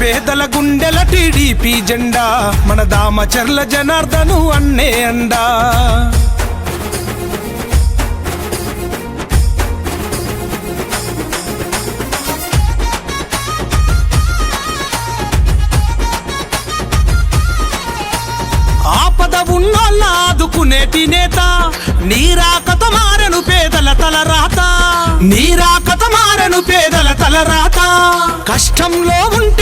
పేదల గుండెల టీడీపీ జెండా మన దామచర్ల జనార్దను అన్నే అండా. ఆపద ఉన్నోళ్ళ ఆదుకునేటి నేత నీరాకత మారను పేదల తల రాత. నీరాకత మారను పేదల తల రాత. కష్టంలో ఉంటే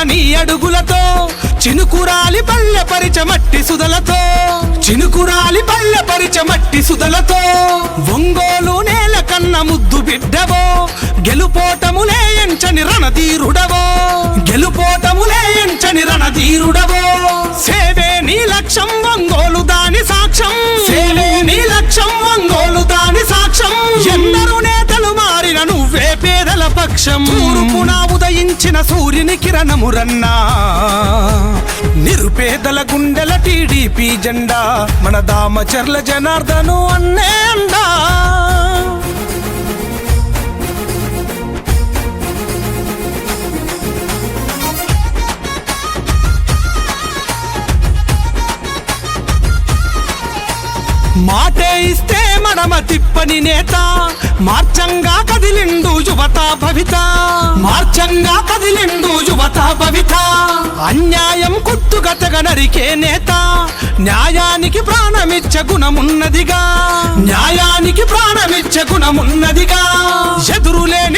తొడిగినాది నీ అడుగులతో చినుకురాలి పల్లె పరిచ మట్టి సుదలతో చినుకురాలి పల్లె పరిచ మట్టి సుదలతో ఒంగోలు నేల కన్న ముద్దు బిడ్డవో గెలుపోటములే ఉదయించిన సూర్యుని కిరణమురన్నా. నిరుపేదల గుండెల టీడీపీ జెండా మన దామచర్ల జనార్దను అన్నే అండా. మాటే ఇస్తే మడమ తిప్పని నేత మార్చంగా కదిలిండు యువత భవిత. మార్చంగా కదిలిండు యువత భవిత అన్యాయం కొట్టుగతగ నరికే నేత. న్యాయానికి ప్రాణమిచ్చ గుణమున్నదిగా. న్యాయానికి ప్రాణమిచ్చ గుణమున్నదిగా. ఎదురులేని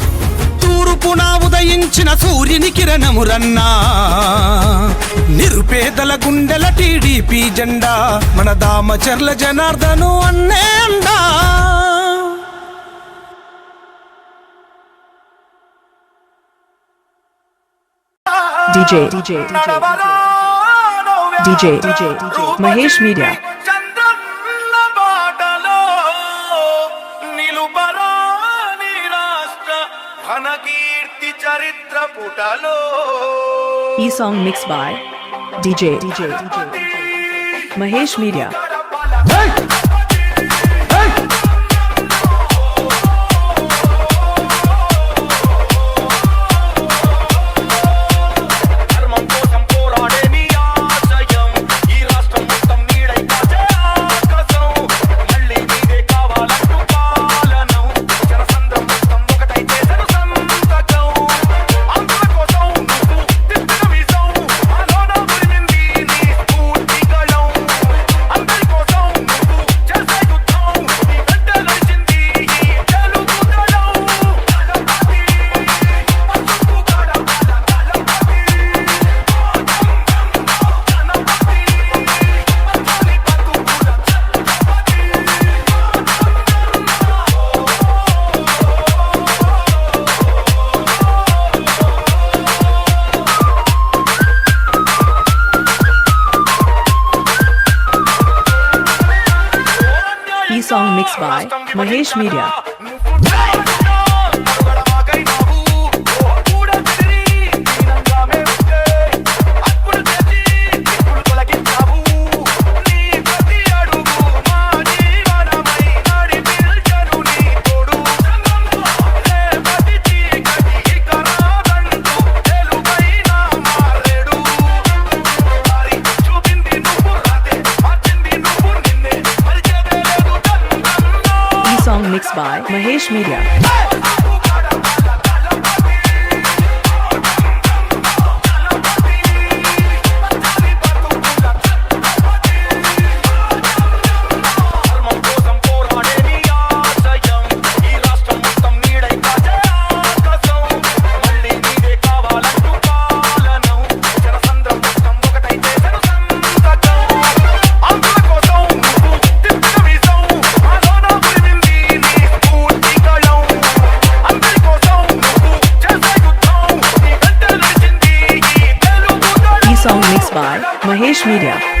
ఉదయించిన సూర్యుని కిరణమురన్నా నిరుపేదల గుండెల టీడీపీ జెండా మన దామచర్ల జనార్దను అన్నే అండా DJ, DJ, DJ, DJ, DJ, Mahesh Media. E song mixed by DJ DJ DJ Mahesh Media. Hey! By Mahesh Media. Media. Mahesh Media.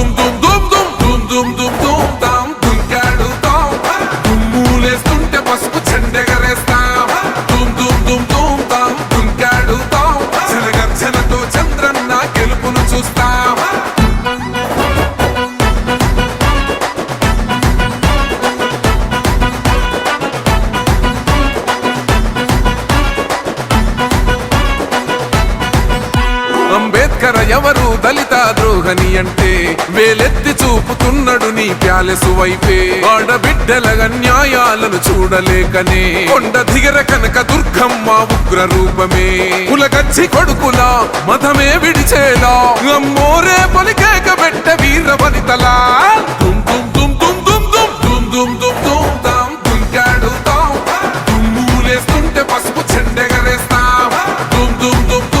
ద్రోహని అంటే వేలెత్తి చూపుతున్నాడు నీ ప్యాలెసు వైపే ఆడబిడ్డల అన్యాయాలను చూడలేకనే కొండ దిగర కనక దుర్గమ్మ ఉగ్ర రూపమే కులగచ్చి కొడుకులా మతమే విడిచేలా అమ్మోరే పలికేక పెట్ట వీర వనితలా దుమ్ దుమ్ దుమ్ దుమ్ దుమ్ దుమ్ దుమ్ దుమ్ దుమ్ దుమ్ తాం దుంకాడుతాం దుమ్ములేస్తుంటే పసుపు చెండెగరేస్తాం దుమ్ దుమ్ దుమ్ దుమ్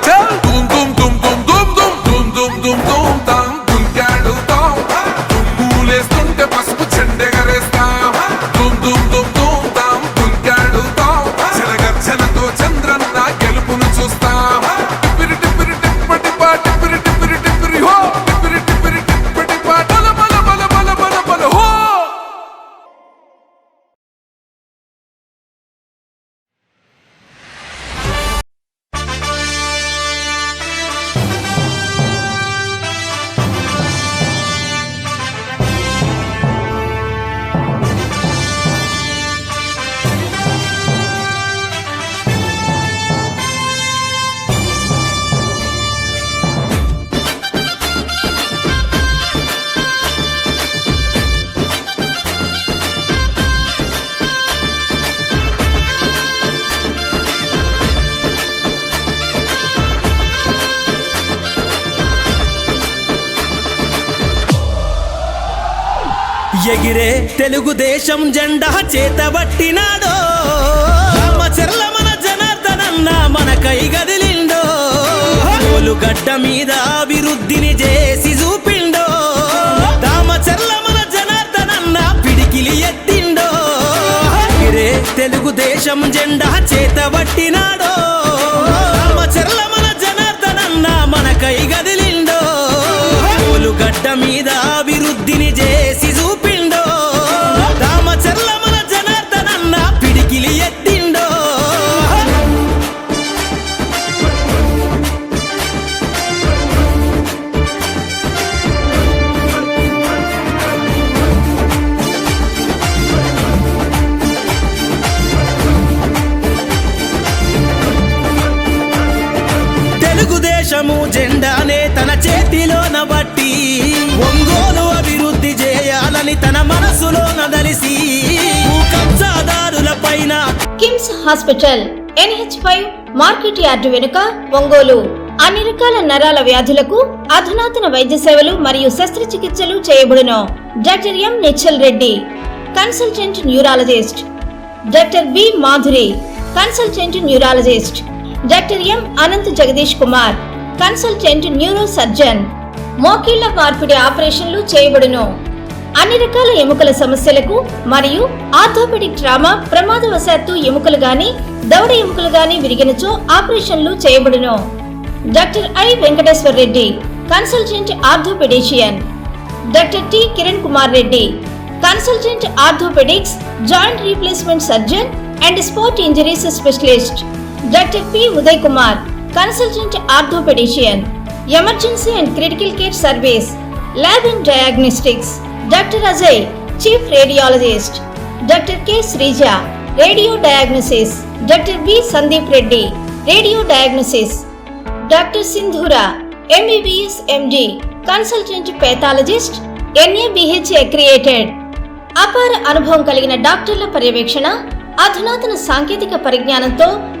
ఎగిరే తెలుగుదేశం జెండా చేతబట్టినాడో. చెర్ల మన జనార్దనన్న మన కై గదిలిండో. గడ్డ మీద అభివృద్ధిని చేసి చూపిండో. దామచర్ల మన జనార్దనన్న పిడికిలి ఎత్తిండో. ఎగిరే తెలుగుదేశం జెండా చేతబట్టినాడో. తెలుగుదేశము జెండానే తన చేతిలోన బట్టి ఒంగోలు అభివృద్ధి చేయాలని తన మనసులో నదలిసి కబ్జాదారుల పైన KIMS hospital NH five market yard వెనుక ఒంగోలు. అన్ని రకాల నరాల వ్యాధులకు అధునాతన వైద్య సేవలు మరియు శస్త్రచికిత్సలు చేయబడును. Doctor M Nischal Reddy consultant neurologist. Doctor B Madhuri consultant neurologist. Doctor M Anant Jagadish Kumar consultant neurosurgeon మోకీళ్ళ మార్పిడి ఆపరేషన్లు చేయబడును. అన్ని రకాల ఎముకల సమస్యలకు మరియు ఆర్థోపెడిక్ ట్రామా ప్రమాదవశాత్తు ఎముకలు గాని దవడ ఎముకలు గాని విరిగినచో ఆపరేషన్లు చేయబడును. Doctor I. Venkateshwar Reddy consultant orthopaedician. Doctor T. Kiran Kumar Reddy consultant orthopaedics joint replacement surgeon and sport injuries specialist. Doctor P Uday Kumar consultant orthopaedician emergency and critical care service lab and diagnostics doctor Ajay chief radiologist doctor K Sreeja radio diagnosis doctor B Sandeep Reddy radio diagnosis doctor Sindhura MBBS MD consultant pathologist NABH accredited. అపార అనుభవం కలిగిన డాక్టర్ల పర్యవేక్షణ అధునాతన సాంకేతిక పరిజ్ఞానంతో